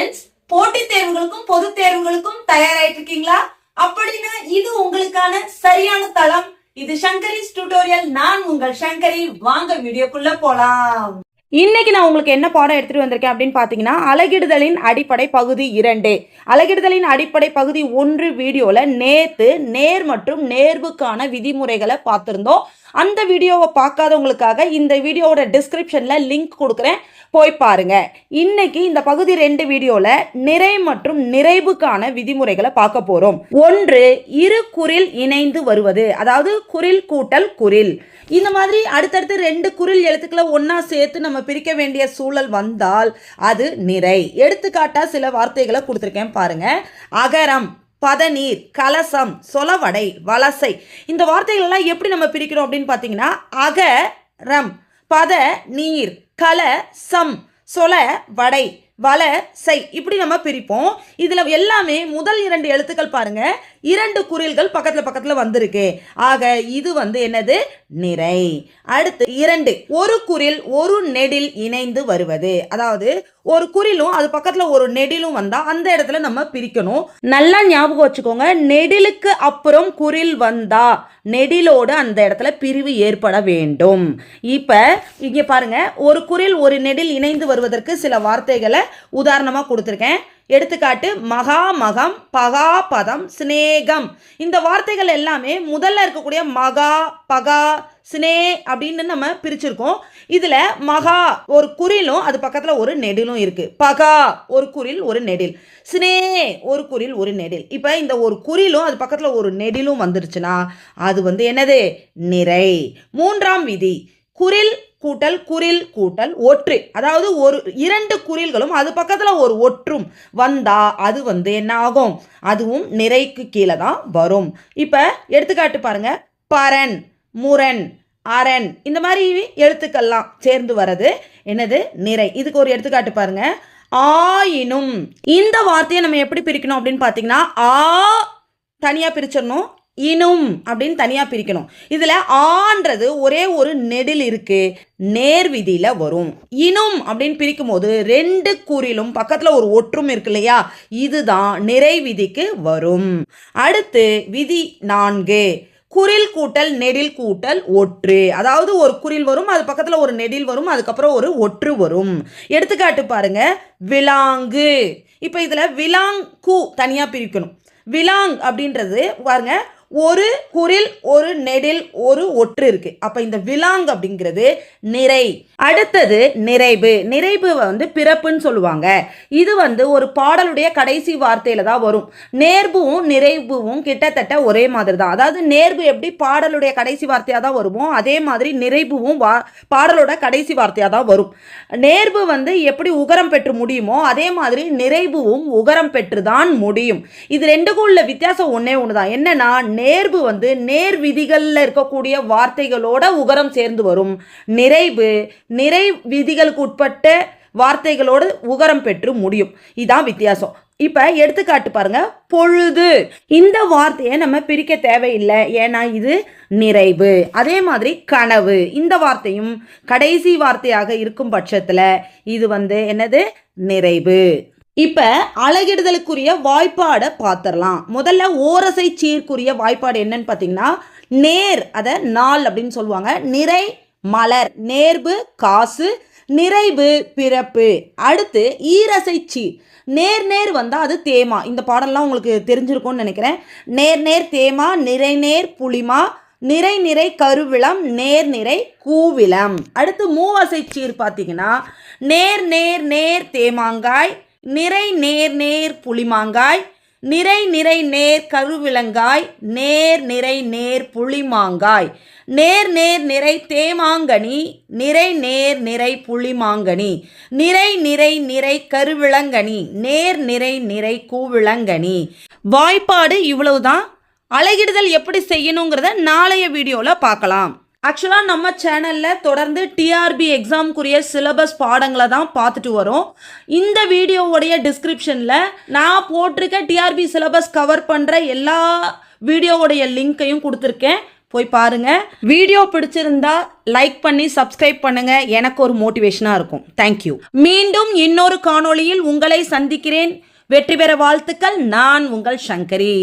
Students போட்டித் தேர்வுகளுக்கும் பொது தேர்வுகளுக்கும் தயாராயிட்டு இருக்கீங்களா அப்படின்னா இது உங்களுக்கான சரியான தளம். இது சங்கரி டியூட்டோரியல் நான் உங்கள் சங்கரி. வாங்க வீடியோக்குள்ள போலாம். இன்னைக்கு நான் உங்களுக்கு என்ன பாடம் எடுத்துட்டு வந்திருக்கேன் அப்படின்னு பார்த்தீங்கன்னா அலகிடுதலின் அடிப்படை பகுதி இரண்டு. அலகிடுதலின் அடிப்படை பகுதி ஒன்று வீடியோவில் நேத்து நேர் மற்றும் நேர்வுக்கான விதிமுறைகளை பார்த்துருந்தோம். அந்த வீடியோவை பார்க்காதவங்களுக்காக இந்த வீடியோவோட டிஸ்கிரிப்ஷனில் லிங்க் கொடுக்குறேன். போய் பாருங்க. இன்னைக்கு இந்த பகுதி ரெண்டு வீடியோவில் நிறை மற்றும் நிறைவுக்கான விதிமுறைகளை பார்க்க போகிறோம் ஒன்று இரு குரில் இணைந்து வருவது. அதாவது குரில் கூட்டல் குரில். இந்த மாதிரி அடுத்தடுத்து ரெண்டு குரில் எழுத்துக்களை ஒன்றா சேர்த்து நம்ம பிரிக்க வேண்டிய சூழல் வந்தால் அது நிறை. எடுத்துக்காட்டாக சில வார்த்தைகளை கொடுத்துருக்கேன் பாருங்க. அகரம். பதநீர் கலசம் சொலவடை வலசை. இந்த வார்த்தைகள் எல்லாம் எப்படி நம்ம பிரிக்கிறோம் அப்படின்னு பார்த்தீங்கன்னா அக ரம் பத நீர் கல சம் சொல வடை வல சை இப்படி நம்ம பிரிப்போம். இதில் எல்லாமே முதல் இரண்டு எழுத்துக்கள் பாருங்க. இரண்டு குறில்கள் பக்கத்தில் பக்கத்தில் வந்திருக்கு. ஆக இது வந்து என்னது? நிறை. அடுத்து இரண்டு. ஒரு குறில் ஒரு நெடில் இணைந்து வருவது. அதாவது ஒரு குறிலும் அது பக்கத்தில் ஒரு நெடிலும் வந்தால் அந்த இடத்துல நம்ம பிரிக்கணும். நல்லா ஞாபகம் வச்சுக்கோங்க நெடிலுக்கு அப்புறம் குறில் வந்தா நெடிலோடு அந்த இடத்துல பிரிவு ஏற்பட வேண்டும். இப்போ இங்கே பாருங்க ஒரு குறில் ஒரு நெடில் இணைந்து வருவதற்கு சில வார்த்தைகளை உதாரணமாக கொடுத்துருக்கேன். எடுத்துக்காட்டு மகா மகம் பகா பதம் இந்த வார்த்தைகள் எல்லாமே முதல்ல இருக்கக்கூடிய மகா பகா சினே அப்படின்னு நம்ம பிரிச்சிருக்கோம். இதில் மகா ஒரு குறிலும் அது பக்கத்தில் ஒரு நெடிலும் இருக்குது பகா ஒரு குறில் ஒரு நெடில். சினே ஒரு குறில் ஒரு நெடில். இப்போ இந்த ஒரு குறிலும் அது பக்கத்தில் ஒரு நெடிலும் வந்துருச்சுன்னா அது வந்து என்னது? நிறை. மூன்றாம் விதி குரில் கூட்டல் குரில் கூட்டல் ஒற்று. அதாவது ஒரு இரண்டு குறில்களும் அது பக்கத்தில் ஒரு ஒற்றும் வந்தா அது வந்து என்ன ஆகும்? அதுவும் நிறைக்கு கீழே தான் வரும். இப்போ எடுத்துக்காட்டு பாருங்க. பரன் முரண் அரண். இந்த மாதிரி எழுத்துக்கள்லாம் சேர்ந்து வர்றது என்னது? நிறை. இதுக்கு ஒரு எடுத்துக்காட்டு பாருங்க. ஆயினும் இந்த வார்த்தையை நம்ம எப்படி பிரிக்கணும் அப்படின்னு பார்த்தீங்கன்னா ஆ தனியாக பிரிச்சிடணும். இனும் அப்படின்னு தனியாக பிரிக்கணும். இதில் ஆன்றது ஒரே ஒரு நெடில் இருக்கு. நேர் விதியில் வரும். இனும் அப்படின்னு பிரிக்கும் போது ரெண்டு குறிலும் பக்கத்தில் ஒரு ஒற்றும் இருக்கு இல்லையா? இதுதான் நிறைவிதிக்கு வரும். அடுத்து விதி நான்கு. குரில் கூட்டல் நெடில் கூட்டல் ஒற்று. அதாவது ஒரு குரில் வரும் அது பக்கத்தில் ஒரு நெடில் வரும் அதுக்கப்புறம் ஒரு ஒற்று வரும். எடுத்துக்காட்டு பாருங்க. விலாங்கு. இப்போ இதில் விலாங்கு தனியாக பிரிக்கணும். விலாங் அப்படின்றது பாருங்க ஒரு குரில் ஒரு நெடில் ஒரு ஒற்று இருக்கு. அப்ப இந்த விலாங் அப்படிங்கிறது நிறை. அடுத்தது நிறைவு. நிறைவு வந்து பிறப்புன்னு சொல்லுவாங்க. இது வந்து ஒரு பாடலுடைய கடைசி வார்த்தையில தான் வரும். நேர்வும் நிறைவும் கிட்டத்தட்ட ஒரே மாதிரி தான் அதாவது நேர்வு எப்படி பாடலுடைய கடைசி வார்த்தையாக தான் வருமோ அதே மாதிரி நிறைவும் வா பாடலோட கடைசி வார்த்தையாக தான் வரும். நேர்வு வந்து எப்படி உகரம் பெற்று முடியுமோ அதே மாதிரி நிறைவும் உகரம் பெற்று தான் முடியும். இது ரெண்டுக்கும் உள்ள வித்தியாசம் ஒன்றே ஒன்று தான் என்னன்னா நேர்வு வந்து நேர் விதிகளில் இருக்கக்கூடிய வார்த்தைகளோட உகரம் சேர்ந்து வரும். நிறைவு நிறை விதிகளுக்கு உட்பட்ட வார்த்தைகளோடு உகரம் பெற்று முடியும். இதுதான் வித்தியாசம். இப்போ எடுத்துக்காட்டு பாருங்க. பொழுது. இந்த வார்த்தையை நம்ம பிரிக்க தேவையில்லை. ஏன்னா இது நிறைவு. அதே மாதிரி கனவு. இந்த வார்த்தையும் கடைசி வார்த்தையாக இருக்கும் பட்சத்தில் இது வந்து என்னது? நிறைவு. இப்போ அழகிடுதலுக்குரிய வாய்ப்பாடை பார்த்துடலாம் முதல்ல ஓரசை சீர்க்குரிய வாய்ப்பாடு என்னன்னு பார்த்தீங்கன்னா நேர் அதை நாள் அப்படின்னு சொல்லுவாங்க. நிறை மலர் நேர்வு காசு நிறைவு பிறப்பு. அடுத்து ஈரசை சீர். நேர் நேர் வந்தால் அது தேமா. இந்த பாடலாம் உங்களுக்கு தெரிஞ்சிருக்கும்னு நினைக்கிறேன். நேர் நேர் தேமா நிறை நேர் புளிமா. நிறை நிறை கருவிளம் நேர் நிறை கூவிளம். அடுத்து மூவசை சீர் பார்த்தீங்கன்னா நேர் நேர் நேர் தேமாங்காய். நிறை நேர் நேர் புளிமாங்காய் நிறை நிறை நேர் கருவிலங்காய் நேர் நிறை நேர் புளிமாங்காய் நேர் நேர் நிறை தேமாங்கனி நிறை நேர் நிறை புளிமாங்கனி நிறை நிறை நிறை கருவிளங்கனி நேர் நிறை நிறை கூவிளங்கனி வாய்ப்பாடு இவ்வளவுதான். அழகிடுதல் எப்படி செய்யணுங்கிறத நாளைய வீடியோவில் பார்க்கலாம். ஆக்சுவலாக நம்ம சேனலில் தொடர்ந்து டிஆர்பி எக்ஸாம்க்குரிய சிலபஸ் பாடங்களை தான் பார்த்துட்டு வரோம். இந்த வீடியோவுடைய டிஸ்கிரிப்ஷனில் நான் போட்டிருக்க டிஆர்பி சிலபஸ் கவர் பண்ணுற எல்லா வீடியோவுடைய லிங்க்கையும் கொடுத்துருக்கேன். போய் பாருங்கள் வீடியோ பிடிச்சிருந்தா லைக் பண்ணி சப்ஸ்கிரைப் பண்ணுங்கள் எனக்கு ஒரு மோட்டிவேஷனாக இருக்கும். தேங்க்யூ மீண்டும் இன்னொரு காணொளியில் உங்களை சந்திக்கிறேன். வெற்றி பெற வாழ்த்துக்கள். நான் உங்கள் சங்கரி.